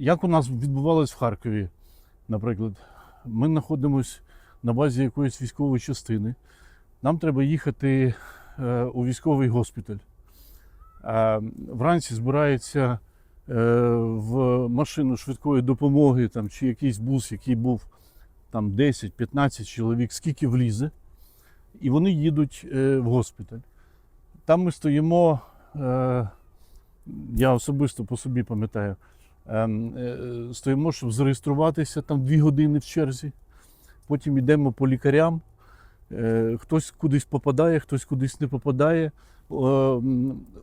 як у нас відбувалось в Харкові, наприклад, ми знаходимося на базі якоїсь військової частини. Нам треба їхати е, у військовий госпіталь. Вранці збирається е, в машину швидкої допомоги там, чи якийсь бус, який був там 10-15 чоловік, скільки влізе, і вони їдуть е, в госпіталь. Там ми стоїмо, я особисто по собі пам'ятаю, стоїмо, щоб зареєструватися там дві години в черзі. Потім йдемо по лікарям. Е, Хтось кудись попадає, хтось кудись не попадає. Е,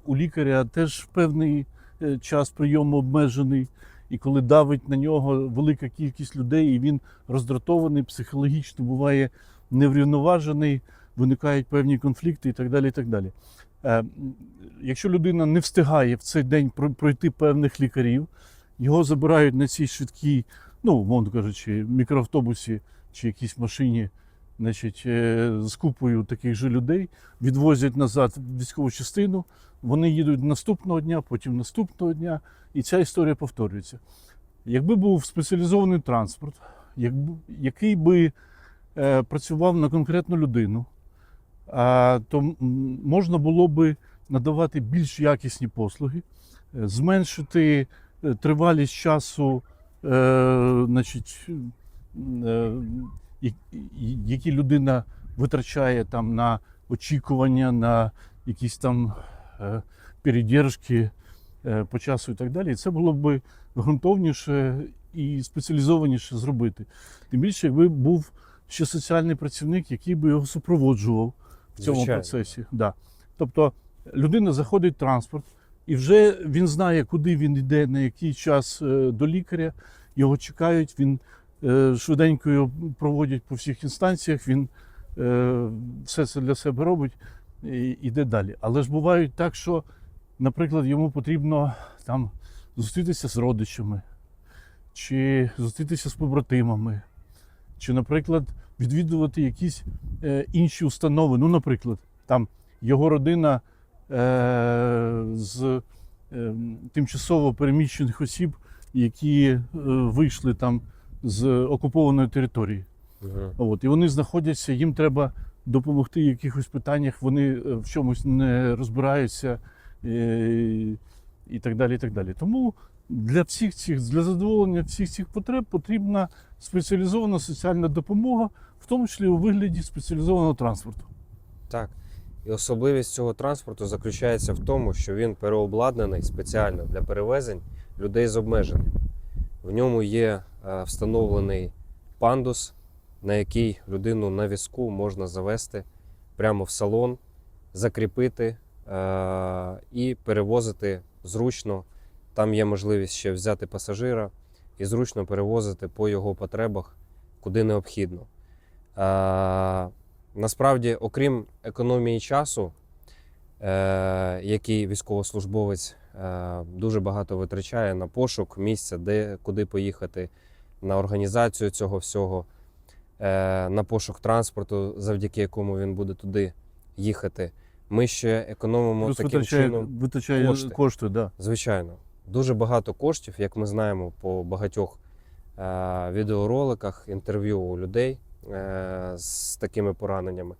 У лікаря теж певний е, час прийому обмежений. І коли давить на нього велика кількість людей, і він роздратований, психологічно буває неврівноважений, виникають певні конфлікти і так далі. І так далі. Е, Якщо людина не встигає в цей день пройти певних лікарів, його забирають на цій швидкій, ну, умовно кажучи, мікроавтобусі чи якійсь машині, значить, е, з купою таких же людей, відвозять назад військову частину. Вони їдуть наступного дня, потім наступного дня, і ця історія повторюється. Якби був спеціалізований транспорт, якби, який би е, працював на конкретну людину, а, то можна було би надавати більш якісні послуги, е, зменшити е, тривалість часу, е, значить, е, які людина витрачає там на очікування, на якісь там е, передержки е, по часу і так далі. І це було б ґрунтовніше і спеціалізованіше зробити. Тим більше, якби був ще соціальний працівник, який би його супроводжував в цьому Звичайно. процесі. Да. Тобто людина заходить в транспорт, і вже він знає, куди він йде, на який час е, до лікаря. Його чекають, він е, швиденько його проводять по всіх інстанціях, він е, все це для себе робить і йде далі. Але ж бувають так, що, наприклад, йому потрібно там зустрітися з родичами, чи зустрітися з побратимами, чи, наприклад, відвідувати якісь інші установи. Ну, наприклад, там його родина з е, тимчасово переміщених осіб, які е, вийшли там з окупованої території. Мгм. От, і вони знаходяться, їм треба допомогти в якихось питаннях, вони е, в чомусь не розбираються е, і так далі. І так далі. Тому для всіх цих, для задоволення всіх цих потреб потрібна спеціалізована соціальна допомога, в тому числі у вигляді спеціалізованого транспорту. Так. І особливість цього транспорту заключається в тому, що він переобладнаний спеціально для перевезень людей з обмеженнями. В ньому є е, встановлений пандус, на який людину на візку можна завести прямо в салон, закріпити е, і перевозити зручно. Там є можливість ще взяти пасажира і зручно перевозити по його потребах, куди необхідно. Насправді, окрім економії часу, е, який військовослужбовець е, дуже багато витрачає на пошук місця, де куди поїхати, на організацію цього всього, е, на пошук транспорту, завдяки якому він буде туди їхати. Ми ще економимо Плюс таким витрачає, чином. витрачає кошти. кошти. да. Звичайно, дуже багато коштів, як ми знаємо по багатьох е, відеороликах, інтерв'ю у людей з такими пораненнями.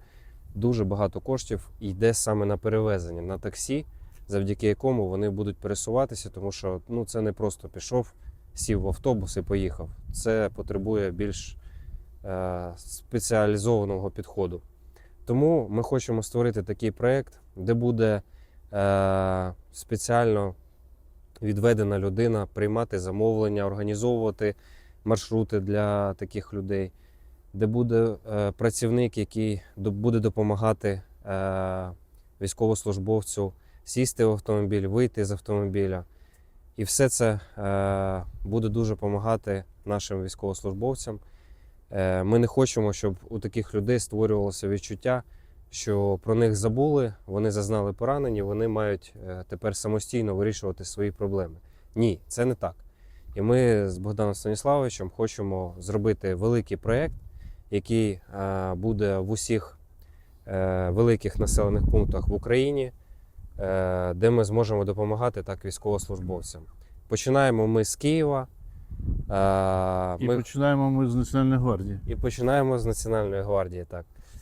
Дуже багато коштів йде саме на перевезення на таксі, завдяки якому вони будуть пересуватися, тому що ну, це не просто пішов, сів в автобус і поїхав. Це потребує більш е, спеціалізованого підходу. Тому ми хочемо створити такий проєкт, де буде е, спеціально відведена людина приймати замовлення, організовувати маршрути для таких людей, де буде е, працівник, який буде допомагати е, військовослужбовцю сісти в автомобіль, вийти з автомобіля. І все це е, буде дуже допомагати нашим військовослужбовцям. Ми не хочемо, щоб у таких людей створювалося відчуття, що про них забули, вони зазнали поранені, вони мають тепер самостійно вирішувати свої проблеми. Ні, це не так. І ми з Богданом Станіславовичем хочемо зробити великий проєкт, який е, буде в усіх е, великих населених пунктах в Україні, е, де ми зможемо допомагати так військовослужбовцям. Починаємо ми з Києва, І Ми починаємо ми з Національної гвардії. і починаємо з Національної гвардії. Так.